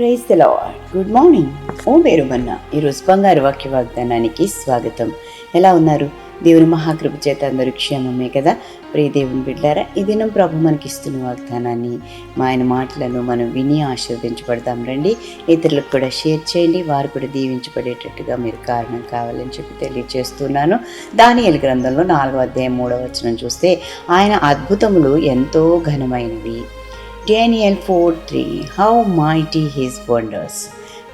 Praise the good morning ఓ పేరు మన్న ఈరోజు బంగారు వాక్య వాగ్దానానికి స్వాగతం. ఎలా ఉన్నారు? దేవుని మహాకృప చేత అందరూ క్షేమమే కదా? ప్రియ దేవుని బిడ్డారా ఈ దినం ప్రభు మనకి ఇస్తున్న వాగ్దానాన్ని మా ఆయన మాటలను మనం విని ఆశీర్వదించబడతాం రండి. ఇతరులకు కూడా షేర్ చేయండి. వారు కూడా దీవించబడేటట్టుగా మీరు కారణం కావాలని చెప్పి తెలియజేస్తున్నాను. దానియలు గ్రంథంలో నాలుగో అధ్యాయం మూడవ వచనం చూస్తే ఆయన అద్భుతములు ఎంతో ఘనమైనవి. Daniel four three how mighty his wonders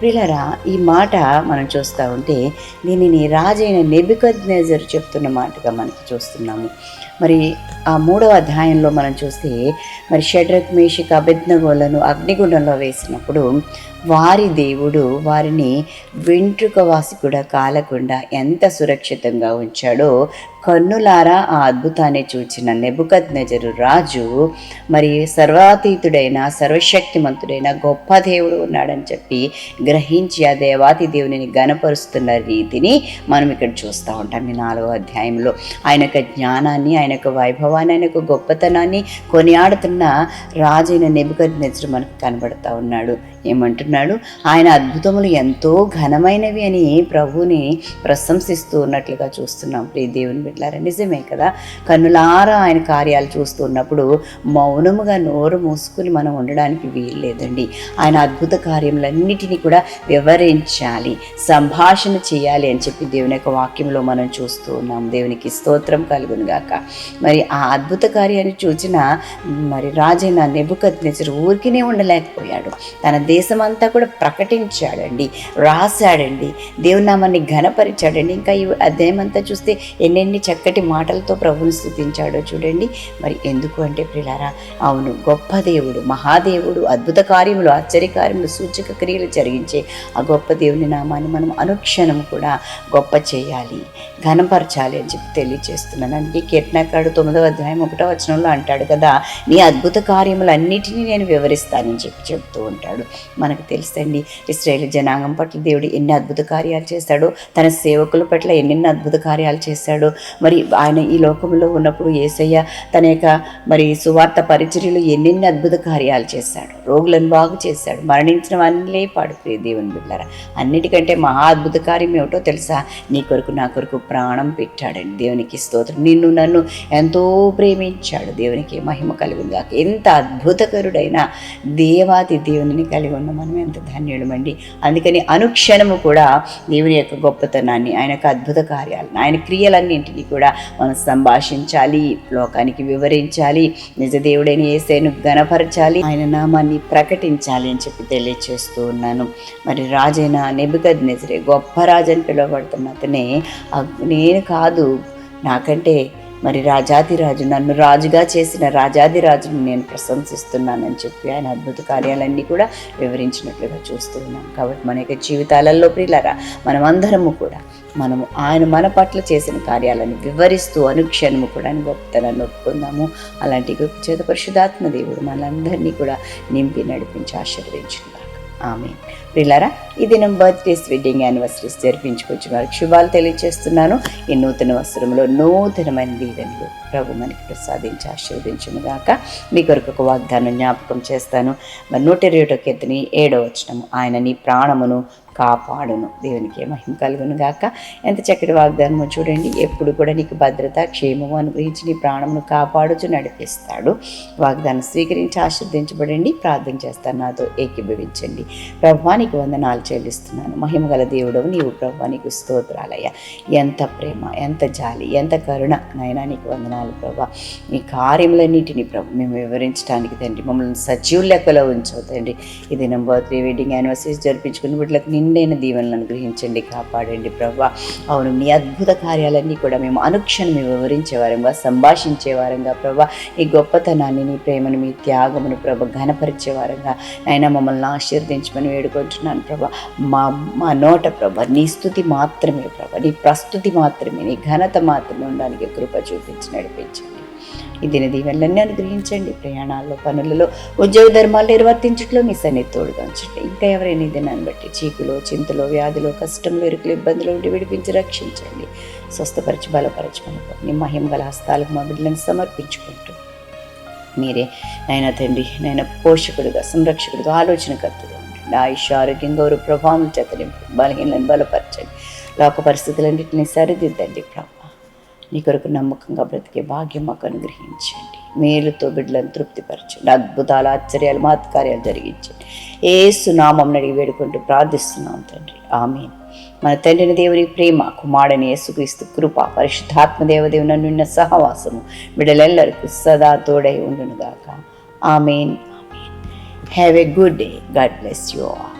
ప్రిలరా ఈ మాట మనం చూస్తూ ఉంటే దీనిని రాజైన నెబికద్ నెజర్ చెప్తున్న మాటగా మనకి చూస్తున్నాము. మరి ఆ మూడవ అధ్యాయంలో మనం చూస్తే మరి షడ్రక్ మేషిక అభిజ్ఞగోలను అగ్నిగుండంలో వేసినప్పుడు వారి దేవుడు వారిని వెంట్రుక వాసి కూడా కాలకుండా ఎంత సురక్షితంగా ఉంచాడో కన్నులారా ఆ అద్భుతాన్ని చూచిన నెబుకద్ నెజరు రాజు మరి సర్వాతీతుడైన సర్వశక్తిమంతుడైన గొప్ప దేవుడు ఉన్నాడని చెప్పి గ్రహించి ఆ దేవాతి దేవునిని గనపరుస్తున్న రీతిని మనం ఇక్కడ చూస్తూ ఉంటాం ఈ నాలుగో అధ్యాయంలో. ఆయన యొక్క జ్ఞానాన్ని ఆయన యొక్క వైభవాన్ని ఆయన యొక్క గొప్పతనాన్ని కొనియాడుతున్న రాజైన నెబుకద్ నెజరు మనకు కనబడతా ఉన్నాడు. ఏమంటున్నాడు? ఆయన అద్భుతములు ఎంతో ఘనమైనవి అని ప్రభుని ప్రశంసిస్తూ ఉన్నట్లుగా చూస్తున్నాం. ప్రియ దేవుని బిడ్డారా నిజమే కదా? కన్నులారా ఆయన కార్యాలు చూస్తూ ఉన్నప్పుడు మౌనముగా నోరు మూసుకుని మనం ఉండడానికి వీలు లేదండి ఆయన అద్భుత కార్యములన్నిటినీ కూడా వివరించాలి సంభాషణ చేయాలి అని చెప్పి దేవుని యొక్క వాక్యంలో మనం చూస్తూ ఉన్నాం. దేవునికి స్తోత్రం కలుగును గాక మరి ఆ అద్భుత కార్యాన్ని చూచిన మరి రాజైన నెబుకత్ నెచరు ఊరికినే ఉండలేకపోయాడు. తన దేశమంతా కూడా ప్రకటించాడండి రాశాడండి దేవునామాన్ని ఘనపరిచాడండి. ఇంకా ఈ అధ్యాయమంతా చూస్తే ఎన్నెన్ని చక్కటి మాటలతో ప్రభుని స్థుతించాడో చూడండి. మరి ఎందుకు అంటే ప్రిలారా అవును గొప్ప దేవుడు మహాదేవుడు అద్భుత కార్యములు ఆశ్చర్య కార్యములు సూచక క్రియలు జరిగించే ఆ గొప్ప దేవుని నామాన్ని మనం అనుక్షణం కూడా గొప్ప చేయాలి ఘనపరచాలి అని చెప్పి తెలియజేస్తున్నాను అందుకే కీర్తనకాడు తొమ్మిదవ అధ్యాయం ఒకటో వచనంలో అంటాడు కదా నీ అద్భుత కార్యములన్నిటినీ నేను వివరిస్తానని చెప్పి చెప్తూ ఉంటాడు. మనకు తెలుసండి. ఇస్రాయేల్ జనాంగం పట్ల దేవుడు ఎన్ని అద్భుత కార్యాలు చేశాడో తన సేవకుల పట్ల ఎన్నెన్ని అద్భుత కార్యాలు చేశాడో మరి ఆయన ఈ లోకంలో ఉన్నప్పుడు ఏసయ్య తన యొక్క మరి సువార్త పరిచర్యలు ఎన్నెన్ని అద్భుత కార్యాలు చేశాడు రోగులను బాగు చేశాడు మరణించిన వారిని లేపాడు ప్రియ దేవుని బిడ్డారా అన్నిటికంటే మహా అద్భుత కార్యం ఏమిటో తెలుసా? నీ కొరకు నా కొరకు ప్రాణం పెట్టాడండి. దేవునికి స్తోత్రం. నిన్ను నన్ను ఎంతో ప్రేమించాడు. దేవునికి మహిమ కలిగింది ఎంత అద్భుతకరుడైన దేవాది దేవుని కలిగి ఉన్న. మనం ఎంత ధన్యుడమండి అందుకని అనుక్షణము కూడా దేవుని యొక్క గొప్పతనాన్ని ఆయన యొక్క అద్భుత కార్యాలను ఆయన క్రియలన్నింటినీ కూడా మనం సంభాషించాలి లోకానికి వివరించాలి నిజ దేవుడైన ఏసైను గణపరచాలి ఆయన నామాన్ని ప్రకటించాలి అని చెప్పి తెలియచేస్తూ ఉన్నాను. మరి రాజైన నిబద్ నిజరే గొప్ప రాజు అని పిలువబడుతున్న అతనే నేను కాదు నాకంటే మరి రాజాదిరాజు నన్ను రాజుగా చేసిన రాజాదిరాజును నేను ప్రశంసిస్తున్నానని చెప్పి ఆయన అద్భుత కార్యాలన్నీ కూడా వివరించినట్లుగా చూస్తూ ఉన్నాం. కాబట్టి మన యొక్క జీవితాలలో ప్రియులరా మనమందరము కూడా మనము ఆయన మన పట్ల చేసిన కార్యాలను వివరిస్తూ అనుక్షణము కూడా ఆయన గొప్పతనాన్ని ఒప్పుకుందాము. అలాంటి గొప్ప చేత పరిశుధాత్మ దేవుడు మనందరినీ కూడా నింపి నడిపించి ఆశీర్వదించిన ఆమె ప్రిలారా ఈ దినం బర్త్డేస్ వెడ్డింగ్ యానివర్సరీస్ జరిపించుకొచ్చిన వారికి శుభాలు తెలియజేస్తున్నాను ఈ నూతన వస్త్రంలో నూతనమైన దీవెనలు ప్రభు మనకి ప్రసాదించి ఆశీర్వదించును గాక మీ కొరకు ఒక వాగ్దానం జ్ఞాపకం చేస్తాను. మరి నూట ఇరవై ఒకటో కీర్తని ఏడో వచనము ఆయన నీ ప్రాణమును కాపాడును. దేవునికి మహిమ కలుగును గాక. ఎంత చక్కటి వాగ్దానమో చూడండి. ఎప్పుడు కూడా నీకు భద్రత క్షేమము అనుగ్రహించి నీ ప్రాణమును కాపాడుచు నడిపిస్తాడు. వాగ్దానం స్వీకరించి ఆశ్రదించబడండి ప్రార్థన చేస్తాను నాతో ఏకీభవించండి. ప్రభానికి వందనాలు చెల్లిస్తున్నాను. మహిమ గల దేవుడు నీవు ప్రభానికి స్తోత్రాలయ్య. ఎంత ప్రేమ ఎంత జాలి ఎంత కరుణ. నాయనా నీకు వందనాలు ప్రభా నీ కార్యములన్నిటిని ప్రభు మేము వివరించడానికి తండ్రి మమ్మల్ని సజీవ లెక్కలో ఉంచవు తండ్రి. ఇది నంబర్ త్రీ వెడ్డింగ్ యానివర్సరీస్ జరిపించుకుని వీటికి నేను నిండైన దీవెనలను అనుగ్రహించండి కాపాడండి ప్రభా. అవును మీ అద్భుత కార్యాలన్నీ కూడా మేము అనుక్షణం వివరించేవారంగా సంభాషించేవారంగా సంభాషించే వారంగా ప్రభా. ఈ గొప్పతనాన్ని నీ ప్రేమను మీ త్యాగమును ప్రభ ఘనపరిచేవారంగా వారంగా మమ్మల్ని ఆశీర్దించమని వేడుకుంటున్నాను ప్రభా. మా మా నోట ప్రభ నీ స్థుతి మాత్రమే ప్రభ. నీ ప్రస్తుతి మాత్రమే నీ ఘనత మాత్రమే ఉండడానికి కృప చూపించి నడిపించండి. ఈ దిన దీవెనలన్నీ అనుగ్రహించండి. ప్రయాణాల్లో పనులలో ఉద్యోగ ధర్మాలు నిర్వర్తించట్లో మీ సన్నిధి తోడుగా ఉంచండి. ఇంకా ఎవరైనా ఈ దినాన్ని బట్టి చీకులు చింతలో వ్యాధిలో కష్టంలో ఇరుకులు ఇబ్బందులు ఉండి విడిపించి రక్షించండి. స్వస్థపరిచి బలపరచమని నీ మహిమ గల హస్తాలకు మా బిడ్డలను సమర్పించుకుంటూ మీరే నాయన తండ్రి నాయన పోషకుడుగా సంరక్షకుడుగా ఆలోచనకర్తగా ఉండండి. ఆయుష్ ఆరోగ్యం గౌరవ ప్రభావం చేత బలహీనలను బలపరచండి. లోక పరిస్థితులన్నింటినీ సరిదిద్దండి ప్రభా. నీ కొరకు నమ్మకంగా బ్రతికే భాగ్యం మాకు అనుగ్రహించండి. మేలుతో బిడ్డలను తృప్తిపరచండి. అద్భుతాలు ఆశ్చర్యాలు మహత్కార్యాలు జరిగించండి. ఏ సునామం అడిగి వేడుకుంటూ ప్రార్థిస్తున్నాం తండ్రి. ఆమె మన తండ్రిని దేవుని ప్రేమ కుమారుని యేసుక్రీస్తు కృప పరిశుద్ధాత్మ దేవదేవున నిన్న సహవాసము బిడ్డలెల్లరికూ సదా తోడై ఉండునుగాక. Amen. Amen. Have a good day God bless you all